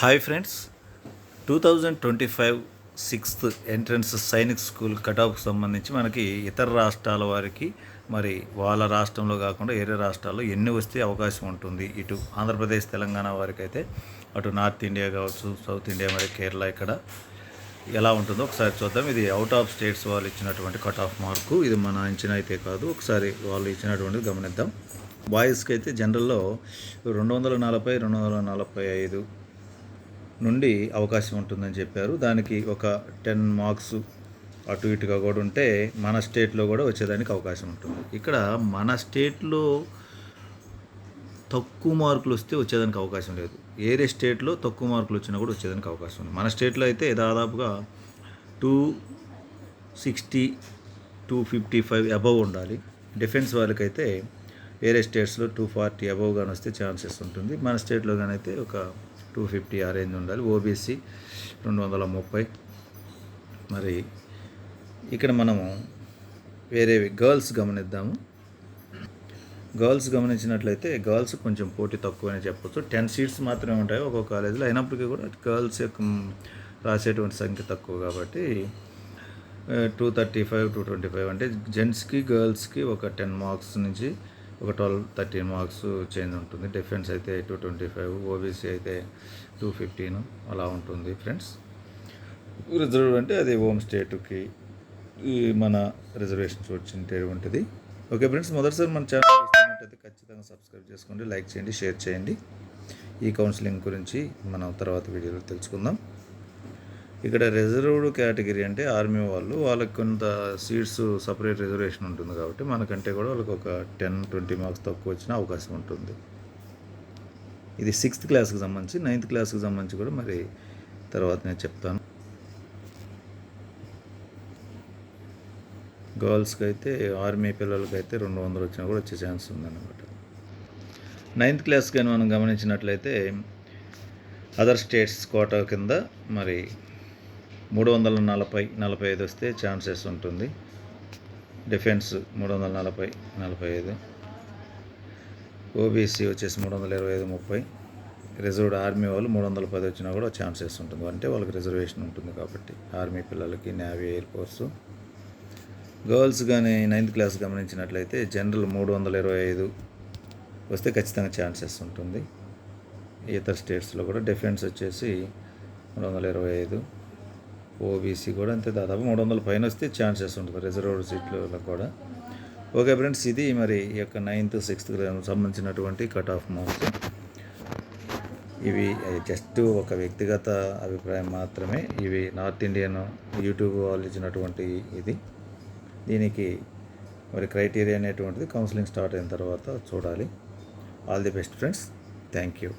Hi friends two thousand twenty five sixth entrance Sainik school కటాఫ్కి సంబంధించి మనకి ఇతర రాష్ట్రాల వారికి మరి వాళ్ళ రాష్ట్రంలో కాకుండా వేరే రాష్ట్రాల్లో ఎన్ని వస్తే అవకాశం ఉంటుంది. ఇటు ఆంధ్రప్రదేశ్ తెలంగాణ వారికి అయితే అటు నార్త్ ఇండియా కావచ్చు సౌత్ ఇండియా మరి కేరళ ఇక్కడ ఎలా ఉంటుందో ఒకసారి చూద్దాం. ఇది అవుట్ ఆఫ్ స్టేట్స్ వాళ్ళు ఇచ్చినటువంటి కట్ ఆఫ్ మార్కు ఇది మన అంచనా అయితే కాదు. ఒకసారి వాళ్ళు ఇచ్చినటువంటిది గమనిద్దాం. బాయ్స్కి అయితే జనరల్లో రెండు వందల నలభై రెండు వందల నలభై ఐదు నుండి అవకాశం ఉంటుందని చెప్పారు. దానికి ఒక టెన్ మార్క్స్ అటు ఇటుగా కూడా ఉంటే మన స్టేట్లో కూడా వచ్చేదానికి అవకాశం ఉంటుంది. ఇక్కడ మన స్టేట్లో తక్కువ మార్కులు వస్తే వచ్చేదానికి అవకాశం లేదు. ఏరే స్టేట్లో తక్కువ మార్కులు వచ్చినా కూడా వచ్చేదానికి అవకాశం ఉంది. మన స్టేట్లో అయితే దాదాపుగా two sixty two fifty five above ఉండాలి. డిఫెన్స్ వాళ్ళకైతే వేరే స్టేట్స్లో టూ ఫార్టీ అబవ్ కానీ వస్తే ఛాన్సెస్ ఉంటుంది. మన స్టేట్లో కానీ అయితే ఒక టూ ఫిఫ్టీ ఆ రేంజ్ ఉండాలి. ఓబీసీ రెండు వందల ముప్పై. మరి ఇక్కడ మనము వేరేవి గర్ల్స్ గమనిద్దాము. గర్ల్స్ గమనించినట్లయితే గర్ల్స్ కొంచెం పోటీ తక్కువనే చెప్పొచ్చు. టెన్ సీట్స్ మాత్రమే ఉంటాయి ఒక్కొక్క కాలేజీలో. అయినప్పటికీ కూడా గర్ల్స్ యొక్క రాసేటువంటి సంఖ్య తక్కువ కాబట్టి two thirty five two twenty five అంటే జెంట్స్కి గర్ల్స్కి ఒక టెన్ మార్క్స్ నుంచి ఒక ట్వెల్వ్ థర్టీన్ మార్క్స్ చేంజ్ ఉంటుంది. డిఫెన్స్ అయితే టూ ట్వంటీ ఫైవ్ ఓబీసీ అయితే టూ ఫిఫ్టీన్ అలా ఉంటుంది ఫ్రెండ్స్. రిజర్వ్ అంటే అది హోమ్ స్టేట్కి ఈ మన రిజర్వేషన్స్ వచ్చినటువంటిది ఓకే ఫ్రెండ్స్ మొదటిసారి మన ఛానల్ చూస్తున్నట్టయితే ఖచ్చితంగా సబ్స్క్రైబ్ చేసుకోండి లైక్ చేయండి షేర్ చేయండి. ఈ కౌన్సిలింగ్ గురించి మనం తర్వాత వీడియోలో తెలుసుకుందాం. ఇక్కడ రిజర్వ్డ్ కేటగిరీ అంటే ఆర్మీ వాళ్ళు వాళ్ళకి కొంత సీట్స్ సపరేట్ రిజర్వేషన్ ఉంటుంది కాబట్టి మనకంటే కూడా వాళ్ళకి ఒక టెన్ ట్వంటీ మార్క్స్ తక్కువ వచ్చిన అవకాశం ఉంటుంది. ఇది సిక్స్త్ క్లాస్కి సంబంధించి నైన్త్ క్లాస్కి సంబంధించి కూడా మరి తర్వాత నేను చెప్తాను. గర్ల్స్కి అయితే ఆర్మీ పిల్లలకి అయితే రెండు వందలు వచ్చినా కూడా వచ్చే ఛాన్స్ ఉందన్నమాట. నైన్త్ క్లాస్ కానీ మనం గమనించినట్లయితే అదర్ స్టేట్స్ కోటా కింద మరి మూడు వందల నలభై నలభై ఐదు వస్తే ఛాన్సెస్ ఉంటుంది. డిఫెన్స్ మూడు వందల నలభై నలభై ఐదు. ఓబీసీ వచ్చేసి మూడు వందల ఇరవై ఐదు ముప్పై. రిజర్వ్డ్ ఆర్మీ వాళ్ళు మూడు వందల పది వచ్చినా కూడా ఛాన్సెస్ ఉంటుంది. అంటే వాళ్ళకి రిజర్వేషన్ ఉంటుంది కాబట్టి ఆర్మీ పిల్లలకి నేవీ ఎయిర్ ఫోర్సు. గర్ల్స్ కానీ నైన్త్ క్లాస్ గమనించినట్లయితే జనరల్ మూడు వందల ఇరవై ఐదు వస్తే ఖచ్చితంగా ఛాన్సెస్ ఉంటుంది. ఇతర స్టేట్స్లో కూడా డిఫెన్స్ వచ్చేసి మూడు వందల ఇరవై ఐదు. ఓబీసీ కూడా అంతే దాదాపు మూడు వందల పైన వస్తే ఛాన్సెస్ ఉంటుంది రిజర్వ్డ్ సీట్లలో కూడా. ఓకే ఫ్రెండ్స్ ఇది మరి ఈ యొక్క నైన్త్ సిక్స్త్ సంబంధించినటువంటి కట్ ఆఫ్ మార్క్స్. ఇవి జస్ట్ ఒక వ్యక్తిగత అభిప్రాయం మాత్రమే. ఇవి నార్త్ ఇండియన్ యూట్యూబ్ వాళ్ళు ఇచ్చినటువంటి ఇది. దీనికి మరి క్రైటీరియా అనేటువంటిది కౌన్సిలింగ్ స్టార్ట్ అయిన తర్వాత చూడాలి. All the best friends. Thank you.